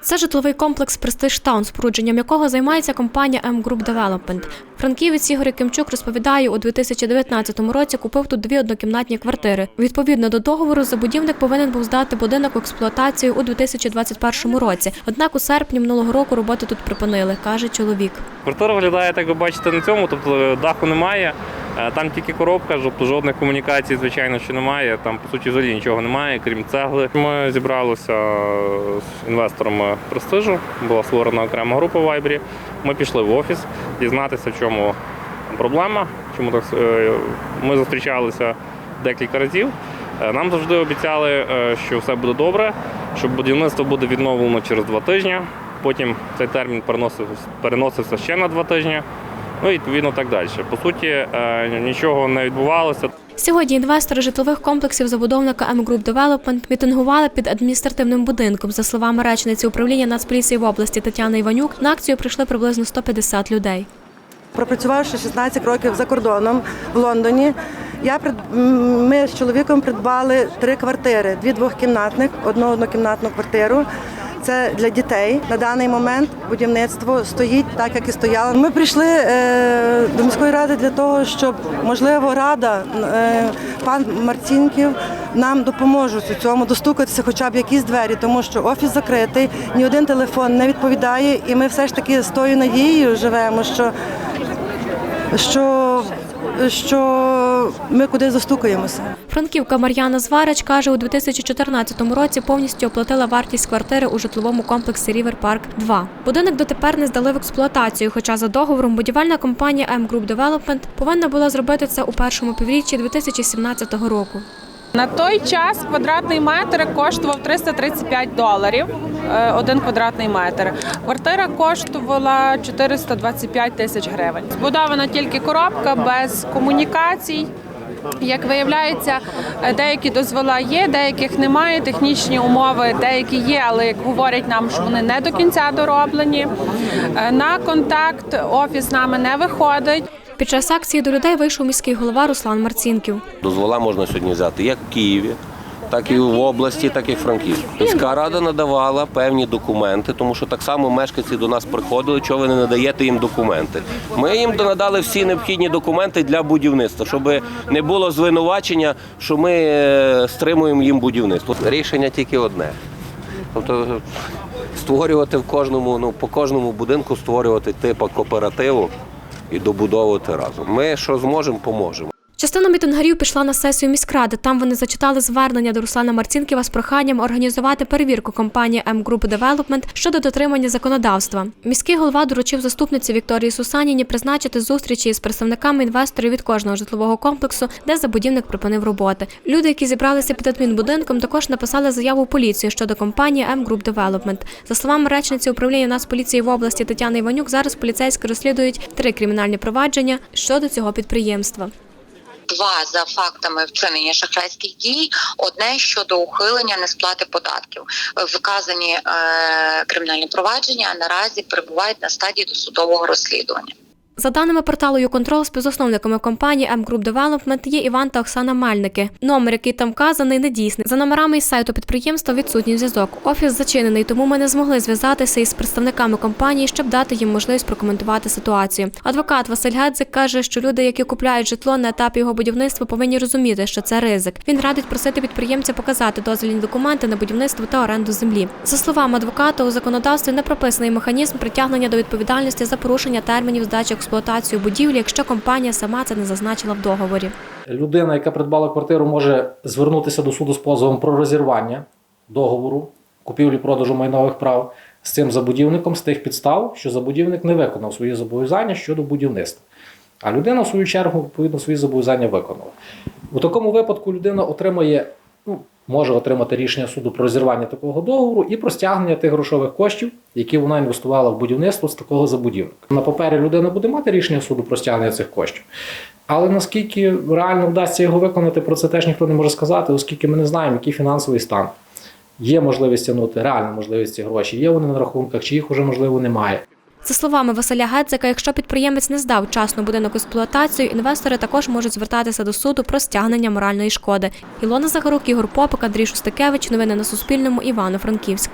Це житловий комплекс Престиж Таун, спорудженням якого займається компанія M Group Development. Франківець Ігор Кимчук розповідає, у 2019 році купив тут дві однокімнатні квартири. Відповідно до договору, забудівник повинен був здати будинок в експлуатацію у 2021 році. Однак у серпні минулого року роботи тут припинили, каже чоловік. Квартира виглядає, так ви бачите, на цьому, тобто даху немає. Е, Там тільки коробка, тобто жодних комунікацій, звичайно, що немає. Там, по суті, взагалі нічого немає, крім цегли. Ми зібралися з інвесторами престижу, була створена окрема група в Вайбері. Ми пішли в офіс дізнатися, в чому проблема. Чому так е, ми зустрічалися декілька разів. Е, Нам завжди обіцяли, е, що все буде добре, що будівництво буде відновлено через два тижні. Потім цей термін переносився ще на два тижні. Ну і відповідно так далі. По суті, е, нічого не відбувалося. Сьогодні інвестори житлових комплексів забудовника M Group Development мітингували під адміністративним будинком. За словами речниці управління Нацполіції в області Тетяни Іванюк, на акцію прийшли приблизно 150 людей. Пропрацювавши 16 років за кордоном в Лондоні, я ми з чоловіком придбали три квартири: дві двохкімнатних, одну однокімнатну квартиру. Це для дітей. На даний момент будівництво стоїть так, як і стояло. Ми прийшли е, до міської ради для того, щоб можливо рада, е, пан Марцінків нам допоможуть у цьому достукатися, хоча б якісь двері, тому що офіс закритий, ні один телефон не відповідає, і ми все ж таки з тою надією живемо, що що, що ми куди застукаємося. Франківка Мар'яна Зварич каже, у 2014 році повністю оплатила вартість квартири у житловому комплексі Рівер Парк 2. Будинок дотепер не здали в експлуатацію, хоча за договором будівельна компанія M Group Development повинна була зробити це у першому півріччі 2017 року. На той час квадратний метр коштував 335 доларів. е, Один квадратний метр. Квартира коштувала 425 тисяч гривень. Збудована тільки коробка без комунікацій. Як виявляється, деякі дозвола є, деяких немає. Технічні умови деякі є, але як говорять нам, що вони не до кінця дороблені. Е, На контакт офіс з нами не виходить. Під час акції до людей вийшов міський голова Руслан Марцінків. Дозвола можна сьогодні взяти як в Києві, так і в області, так і в Франківську. Міська рада надавала певні документи, тому що так само мешканці до нас приходили, чого ви не надаєте їм документи. Ми їм надали всі необхідні документи для будівництва, щоб не було звинувачення, що ми е, стримуємо їм будівництво. Рішення тільки одне. Тобто створювати в кожному, ну по кожному будинку створювати типу кооперативу і добудовувати разом. Ми що зможемо, поможемо. Частина мітингарів пішла на сесію міськради. Там вони зачитали звернення до Руслана Марцінківа з проханням організувати перевірку компанії M Group Development щодо дотримання законодавства. Міський голова доручив заступниці Вікторії Сусаніні призначити зустрічі з представниками інвесторів від кожного житлового комплексу, де забудівник припинив роботи. Люди, які зібралися під адмінбудинком, також написали заяву в поліцію щодо компанії M Group Development. За словами речниці управління Нацполіції в області Тетяни Іванюк, зараз поліцейські розслідують три кримінальні провадження щодо цього підприємства. Два за фактами вчинення шахрайських дій, одне щодо ухилення несплати податків. Вказані е, кримінальні провадження наразі перебувають на стадії досудового розслідування. За даними порталу «Юконтрол», співзасновниками компанії M Group Development є Іван та Оксана Мальники. Номер, який там вказаний, недійсний. За номерами із сайту підприємства відсутній зв'язок. Офіс зачинений, тому ми не змогли зв'язатися із представниками компанії, щоб дати їм можливість прокоментувати ситуацію. Адвокат Василь Гедзик каже, що люди, які купляють житло на етапі його будівництва, повинні розуміти, що це ризик. Він радить просити підприємця показати дозвільні документи на будівництво та оренду землі. За словами адвоката, у законодавстві не прописаний механізм притягнення до відповідальності за порушення термінів здачі експлуатацію будівлі, якщо компанія сама це не зазначила в договорі. людина, яка придбала квартиру, може звернутися до суду з позовом про розірвання договору купівлі-продажу майнових прав з цим забудівником з тих підстав, що забудівник не виконав свої зобов'язання щодо будівництва. А людина, в свою чергу, відповідно, свої зобов'язання виконала. У такому випадку людина отримає, ну, може отримати рішення суду про розірвання такого договору і про стягнення тих грошових коштів, які вона інвестувала в будівництво з такого забудівника. На папері людина буде мати рішення суду про стягнення цих коштів. Але наскільки реально вдасться його виконати, про це теж ніхто не може сказати, оскільки ми не знаємо, який фінансовий стан. Є можливість тягнути, реальна можливість ці гроші, є вони на рахунках, чи їх вже можливо немає. За словами Василя Гедзика, якщо підприємець не здав вчасно будинок експлуатацію, інвестори також можуть звертатися до суду про стягнення моральної шкоди. Ілона Захарук, Ігор Попик, Андрій Шустикевич. Новини на Суспільному. Івано-Франківськ.